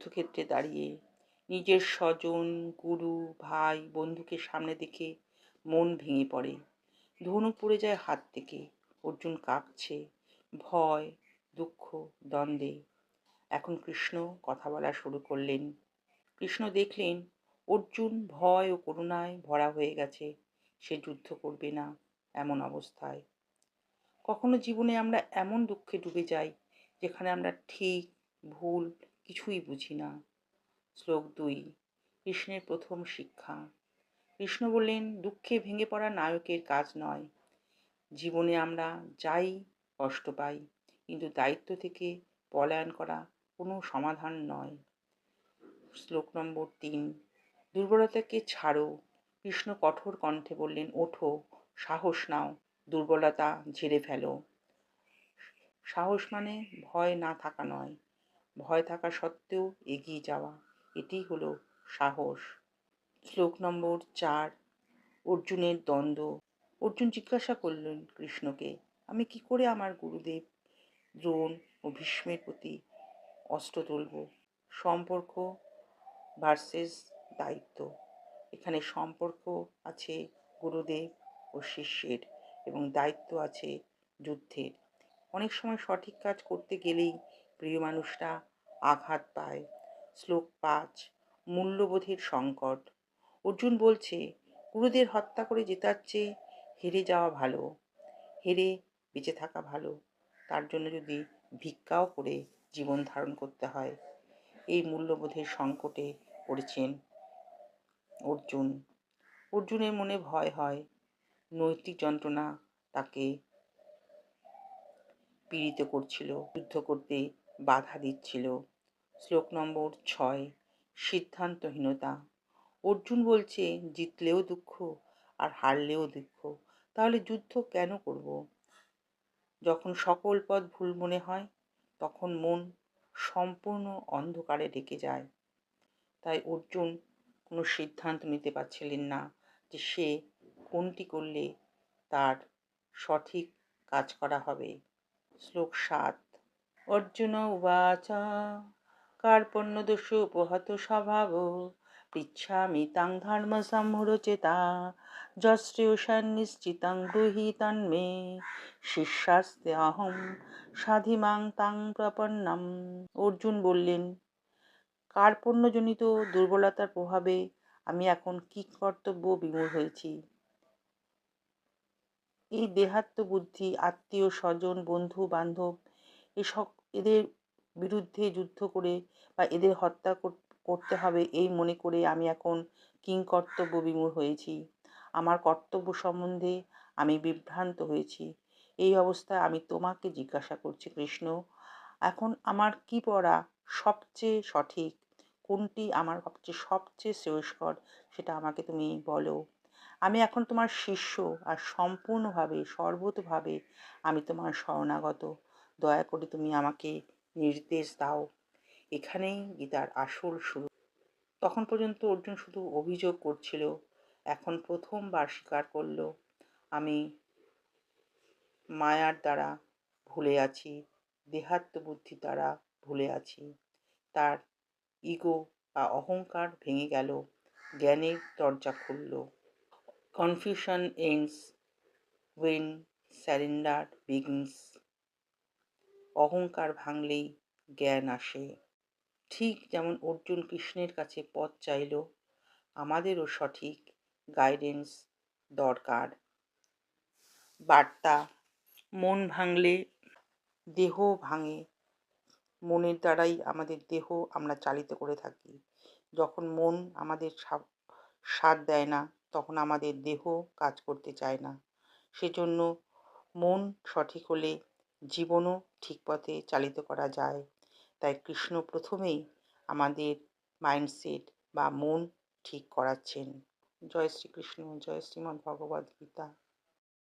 যুদ্ধক্ষেত্রে দাঁড়িয়ে নিজের স্বজন, গুরু, ভাই, বন্ধুকে সামনে দেখে মন ভেঙে পড়ে। ধনুক পড়ে যায় হাত থেকে, অর্জুন কাঁপছে, ভয়, দুঃখ, দ্বন্দ্বে। এখন কৃষ্ণ কথা বলা শুরু করলেন। কৃষ্ণ দেখলেন, অর্জুন ভয় ও করুণায় ভরা হয়ে গেছে, সে যুদ্ধ করবে না এমন অবস্থায়। কখনো জীবনে আমরা এমন দুঃখে ডুবে যাই, যেখানে আমরা ঠিক, ভুল কিছুই বুঝি না। শ্লোক দুই, কৃষ্ণের প্রথম শিক্ষা। কৃষ্ণ বললেন, দুঃখে ভেঙে পড়া নায়কের কাজ নয়। জীবনে আমরা যাই কষ্ট পাই, কিন্তু দায়িত্ব থেকে পলায়ন করা কোনো সমাধান নয়। শ্লোক নম্বর তিন, দুর্বলতাকে ছাড়ো। কৃষ্ণ কঠোর কণ্ঠে বললেন, ওঠো, সাহস নাও, দুর্বলতা ঝেড়ে ফেলো। সাহস মানে ভয় না থাকা নয়। ভয় থাকা সত্ত্বেও এগিয়ে যাওয়া। এটি হলো সাহস। শ্লোক নম্বর চার, অর্জুনের দ্বন্দ্ব। অর্জুন জিজ্ঞাসা করলেন কৃষ্ণকে, আমি কি করে আমার গুরুদেব দ্রোণ ও ভীষ্মের প্রতি অস্ত্র তুলব? সম্পর্ক ভার্সেস দায়িত্ব। এখানে সম্পর্ক আছে গুরুদেব ও শিষ্যের এবং দায়িত্ব আছে যুদ্ধের। অনেক সময় সঠিক কাজ করতে গেলেই প্রিয় মানুষরা আঘাত পায়। শ্লোক পাঁচ, মূল্যবোধের সংকট। অর্জুন বলছে, গুরুদের হত্যা করে জেতার চেয়ে হেরে যাওয়া ভালো। হেরে বেঁচে থাকা ভালো। তার জন্য যদি ভিক্ষাও করে জীবন ধারণ করতে হয়। এই মূল্যবোধের সংকটে পড়েছেন অর্জুন। অর্জুনের মনে ভয় হয়। নৈতিক যন্ত্রণা তাকে পীড়িত করছিল। যুদ্ধ করতে বাধা দিচ্ছিল। শ্লোক নম্বর ছয়, সিদ্ধান্তহীনতা। অর্জুন বলছে, জিতলেও দুঃখ আর হারলেও দুঃখ। তাহলে যুদ্ধ কেন করব? যখন সকল পথ ভুল মনে হয়, তখন মন সম্পূর্ণ অন্ধকারে ডেকে যায়। তাই অর্জুন কোনো সিদ্ধান্ত নিতে পারছিলেন না যে সে কোনটি করলে তার সঠিক কাজ করা হবে। শ্লোক সাত অর্জুন উবাচ। কার্পণ্যদোষ উপহত স্বভাব? পৃচ্ছামি তাং ধর্ম সম্মুরচেতা যশ্রেয়সান্নিশ্চিতাং গৃহীতান্মে শিষ্যাস্তে অহম সাধিমাং তাং প্রপন্নম। অর্জুন বললেন কার্পণ্যজনিত দুর্বলতার প্রভাবে আমি এখন কি কর্তব্য বিমূঢ় হয়েছি? এই দেহাত্ম বুদ্ধি, আত্মীয়, স্বজন বন্ধু বান্ধব এসব এদের বিরুদ্ধে যুদ্ধ করে বা এদের হত্যা করতে হবে এই মনে করে আমি এখন কিংকর্তব্য বিমূঢ় হয়েছি। আমার কর্তব্য সম্বন্ধে আমি বিভ্রান্ত হয়েছি। এই অবস্থায় আমি তোমাকে জিজ্ঞাসা করছি, কৃষ্ণ, এখন আমার কি পড়া সবচেয়ে সঠিক? কোনটি আমার সবচেয়ে সবচেয়ে শ্রেয়স্কর? সেটা আমাকে তুমি বলো। আমি এখন তোমার শিষ্য আর সম্পূর্ণভাবে, সর্বতভাবে আমি তোমার শরণাগত। দয়া করে তুমি আমাকে নির্দেশ দাও। এখানেই গীতার আসল শুরু। তখন পর্যন্ত অর্জুন শুধু অভিযোগ করছিল, এখন প্রথমবার স্বীকার করল, আমি মায়ার দ্বারা ভুলে আছি, দেহাত্ম বুদ্ধি দ্বারা ভুলে আছি। তার ইগো বা অহংকার ভেঙে গেল, জ্ঞানের দরজা খুলল। Confusion ends when surrender begins অহংকার ভাঙলেই জ্ঞান আসে। ঠিক যেমন অর্জুন কৃষ্ণের কাছে পথ চাইল, আমাদেরও সঠিক গাইডেন্স দরকার। বার্তা, মন ভাঙলে দেহ ভাঙে, মনের দ্বারাই আমাদের দেহ আমরা চালিত করে থাকি। যখন মন আমাদের সাথ দেয় না, তখন আমাদের দেহ কাজ করতে চায় না। সেজন্য মন সঠিক হলে জীবনও ঠিক পথে চালিত করা যায়। তাই কৃষ্ণ প্রথমেই আমাদের মাইন্ডসেট বা মন ঠিক করাচ্ছেন। জয় শ্রীকৃষ্ণ, জয় শ্রীমদ্ ভগবদ্ গীতা।